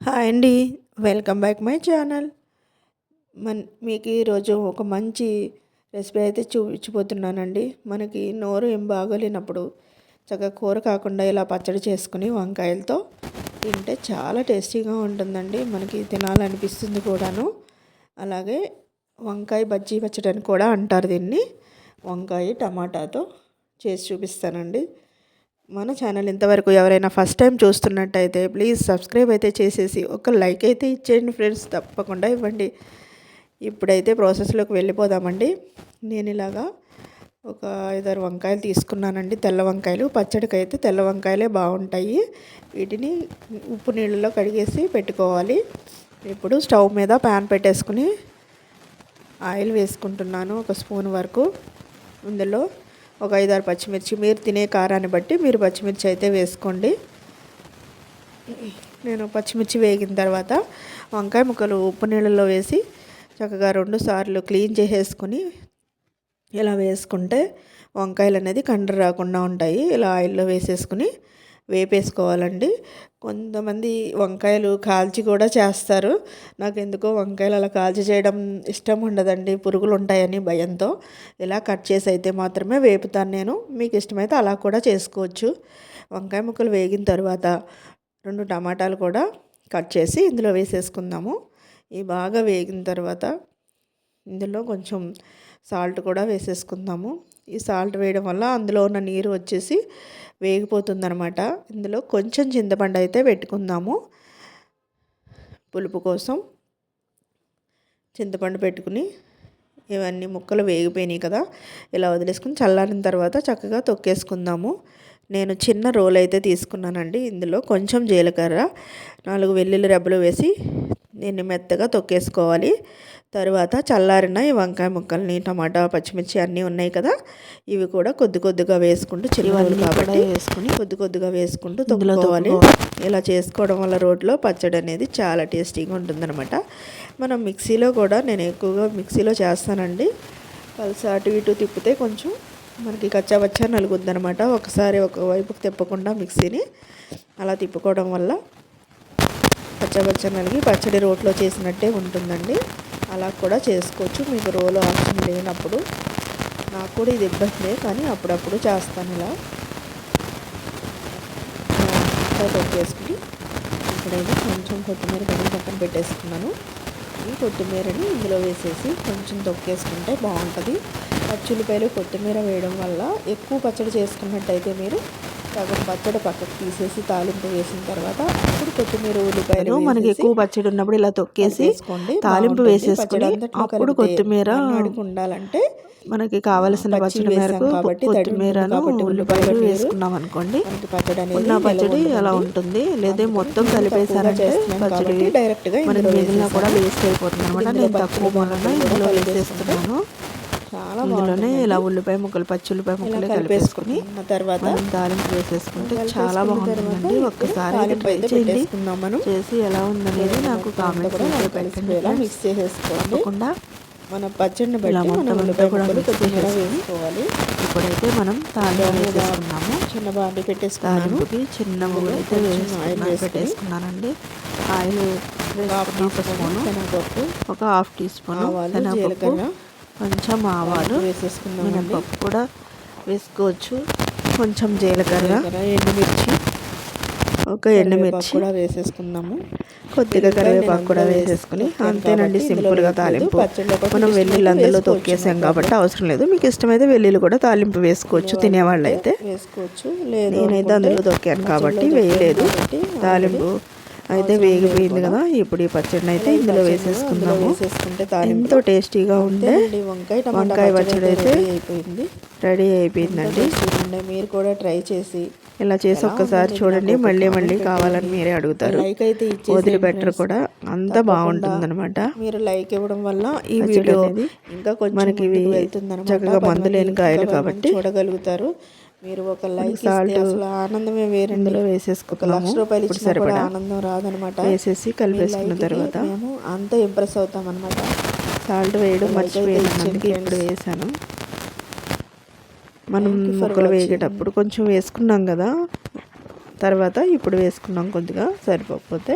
Hi అండి. Welcome back my channel. Mann మీకు ఈరోజు ఒక మంచి రెసిపీ అయితే చూపించిపోతున్నానండి మనకి నోరు ఏం బాగోలేనప్పుడు చక్కగా కూర కాకుండా ఇలా పచ్చడి చేసుకుని వంకాయలతో తింటే చాలా టేస్టీగా ఉంటుందండి. మనకి తినాలనిపిస్తుంది కూడాను. అలాగే వంకాయ బజ్జీ పచ్చడి అని కూడా అంటారు దీన్ని. వంకాయ టమాటాతో చేసి చూపిస్తానండి. మన ఛానల్ ఇంతవరకు ఎవరైనా ఫస్ట్ టైం చూస్తున్నట్టయితే ప్లీజ్ సబ్స్క్రైబ్ అయితే చేసేసి ఒక లైక్ అయితే ఇచ్చేయండి ఫ్రెండ్స్. తప్పకుండా ఇవ్వండి. ఇప్పుడైతే ప్రాసెస్లోకి వెళ్ళిపోదామండి. నేను ఇలాగా ఒక ఐదారు వంకాయలు తీసుకున్నానండి. తెల్ల వంకాయలు పచ్చడికి అయితే తెల్ల వంకాయలే బాగుంటాయి. వీటిని ఉప్పు నీళ్ళలో కడిగేసి పెట్టుకోవాలి. ఇప్పుడు స్టవ్ మీద ప్యాన్ పెట్టేసుకుని ఆయిల్ వేసుకుంటున్నాను ఒక స్పూన్ వరకు. ఇందులో ఒక ఐదారు పచ్చిమిర్చి. మీరు తినే కారాన్ని బట్టి మీరు పచ్చిమిర్చి అయితే వేసుకోండి. నేను పచ్చిమిర్చి వేగిన తర్వాత వంకాయ ముక్కలు ఉప్పు నీళ్ళలో వేసి చక్కగా రెండు సార్లు క్లీన్ చేసేసుకొని ఇలా వేసుకుంటే వంకాయలు అనేది కండ్ర రాకుండా ఉంటాయి. ఇలా ఆయిల్లో వేసేసుకుని వేపేసుకోవాలండి. కొంతమంది వంకాయలు కాల్చి కూడా చేస్తారు. నాకు ఎందుకో వంకాయలు అలా కాల్చి చేయడం ఇష్టం ఉండదండి. పురుగులు ఉంటాయని భయంతో. ఇలా కట్ చేసి అయితే మాత్రమే వేపుతాను నేను. మీకు ఇష్టమైతే అలా కూడా చేసుకోవచ్చు. వంకాయ ముక్కలు వేగిన తర్వాత రెండు టమాటాలు కూడా కట్ చేసి ఇందులో వేసేసుకుందాము. ఇవి బాగా వేగిన తర్వాత ఇందులో కొంచెం సాల్ట్ కూడా వేసేసుకుందాము. ఈ సాల్ట్ వేయడం వల్ల అందులో ఉన్న నీరు వచ్చేసి వేగిపోతుందనమాట ఇందులో కొంచెం చింతపండు అయితే పెట్టుకుందాము. పులుపు కోసం చింతపండు పెట్టుకుని ఇవన్నీ ముక్కలు వేగిపోయినాయి కదా ఇలా వదిలేసుకుని చల్లారిన తర్వాత చక్కగా తొక్కేసుకుందాము. నేను చిన్న రోల్ అయితే తీసుకున్నానండి. ఇందులో కొంచెం జీలకర్ర నాలుగు వెల్లుల్లి రెబ్బలు వేసి దీన్ని మెత్తగా తొక్కేసుకోవాలి. తరువాత చల్లారిన ఈ వంకాయ ముక్కల్ని టమాటా పచ్చిమిర్చి అన్నీ ఉన్నాయి కదా ఇవి కూడా కొద్ది కొద్దిగా వేసుకుంటూ చిన్నవాళ్ళు కాబట్టి వేసుకుని కొద్ది కొద్దిగా వేసుకుంటూ తొక్కుకోవాలి. ఇలా చేసుకోవడం వల్ల రోడ్లో పచ్చడి అనేది చాలా టేస్టీగా ఉంటుందన్నమాట. మనం మిక్సీలో కూడా నేను ఎక్కువగా మిక్సీలో చేస్తానండి. కలిసి అటు ఇటు తిప్పితే కొంచెం మనకి కచ్చాబచ్చా నలుగుద్ది అనమాట ఒకసారి ఒకవైపుకి తిప్పకుండా మిక్సీని అలా తిప్పుకోవడం వల్ల పచ్చబచ్చ నలిగి పచ్చడి రోట్లో చేసినట్టే ఉంటుందండి. అలా కూడా చేసుకోవచ్చు. మీకు రోలు ఆప్షన్ లేనప్పుడు నాకు కూడా ఇది ఇబ్బందే కానీ అప్పుడప్పుడు చేస్తాను ఇలా. చేసుకుని ఇప్పుడైతే కొంచెం కొత్తిమీర కడిగి పక్కన పెట్టేసుకున్నాను. ఈ కొత్తిమీరని ఇందులో వేసేసి కొంచెం తొక్కేసుకుంటే బాగుంటుంది. పచ్చుల్లిపాయలు కొత్తిమీర వేయడం వల్ల ఎక్కువ పచ్చడి చేసుకున్నట్టయితే మీరు సగం పచ్చడి పక్కకు తీసేసి తాలింపు వేసిన తర్వాత అప్పుడు కొత్తిమీర ఉల్లిపాయలు మనకి ఎక్కువ పచ్చడి ఉన్నప్పుడు ఇలా తొక్కేసి తాలింపు వేసేసుకొని అప్పుడు కొత్తిమీర ఉండాలంటే మనకి కావలసిన పచ్చడి మేరకు కొత్తిమీరను ఉల్లిపాయలు వేసుకున్నాం అనుకోండి. ఉన్న పచ్చడి అలా ఉంటుంది? లేదా మొత్తం కలిపేసారంటే పచ్చడి డైరెక్ట్గా మనకి మిగిలిన కూడా వేస్ట్ అయిపోతుంది అనమాట నేను తక్కువ వలన ఇందులో వేసేస్తున్నాను. చాలా ఇందులోనే ఇలా ఉల్లిపాయ ముక్కలు పచ్చి ఉల్లిపాయ ముక్కలు కలిపేసుకుని తర్వాత తాలింపు వేసేసుకుంటే చాలా బాగుంటుందండి. ఒక్కసారి మనం. చేసి ఎలా ఉందనేది నాకు కామెంట్స్ పెట్టండి మిక్స్ చేసేసుకోకుండా మన పచ్చడిని బట్టి మనం ఉల్లిపాయ కొద్దిగా వేసుకోవాలి. ఇప్పుడైతే మనం తాలింపు వేసేసుకున్నాము చిన్న బాండి పెట్టేసి తాలింపుకి చిన్న అయితే ఆయిల్ పెట్టేసుకున్నానండి. ఆయిల్ హాఫ్ టీ స్పూన్ ఒక హాఫ్ టీ స్పూన్ శనగపప్పు కొంచెం ఆవాలు వేసేసుకున్నాం మినపప్పు కూడా వేసుకోవచ్చు. కొంచెం జీలకర్ర ఎండుమిర్చి. ఒక ఎండుమిర్చి. కూడా వేసేసుకుందాము. కొద్దిగా కరివేపాకు కూడా వేసేసుకుని అంతేనండి సింపుల్గా తాలింపు. మనం వెల్లుల్లి అందులో తొక్కేసాం కాబట్టి అవసరం లేదు. మీకు ఇష్టమైతే వెల్లుల్లి కూడా తాలింపు వేసుకోవచ్చు తినేవాళ్ళు అయితే వేసుకోవచ్చు. నేనైతే అందులో తొక్కాను కాబట్టి వేయలేదు. తాలింపు అయితే వేగిపోయింది కదా ఇప్పుడు ఈ పచ్చడిని అయితే ఇందులో వేసేసుకుందాము. వేసేసుకుంటే ఎంతో టేస్టీగా ఉండే వంకాయ వంకాయ పచ్చడి అయితే అయిపోయింది. రెడీ అయిపోయిందండి. మీరు కూడా ట్రై చేసి ఇలా చేసి ఒక్కసారి చూడండి మళ్ళీ మళ్ళీ కావాలని మీరే అడుగుతారు. లైక్ అయితే వదిలిపెట్టరు కూడా అంత బాగుంటుంది అనమాట మీరు లైక్ ఇవ్వడం వల్ల ఈ వీడియో ఇంకా కొంచెం మనకి చక్కగా మందు లేని కాయలు కాబట్టి చూడగలుగుతారు. మీరు ఒక లైక్ సాల్ట్ ఆనందమే వేరెందులో వేసేసుకో లక్ష రూపాయలు ఇచ్చిన కూడా ఆనందం రాదనమాట. వేసేసి కలిపేసుకున్న తర్వాత మేము అంత ఇంప్రెస్ అవుతాం అనమాట సాల్ట్ వేయడం మర్చిపోయాను ఇప్పుడు వేసాను. మనం ముక్కలు వేగేటప్పుడు కొంచెం వేసుకున్నాం కదా తర్వాత ఇప్పుడు వేసుకున్నాం కొద్దిగా సరిపోకపోతే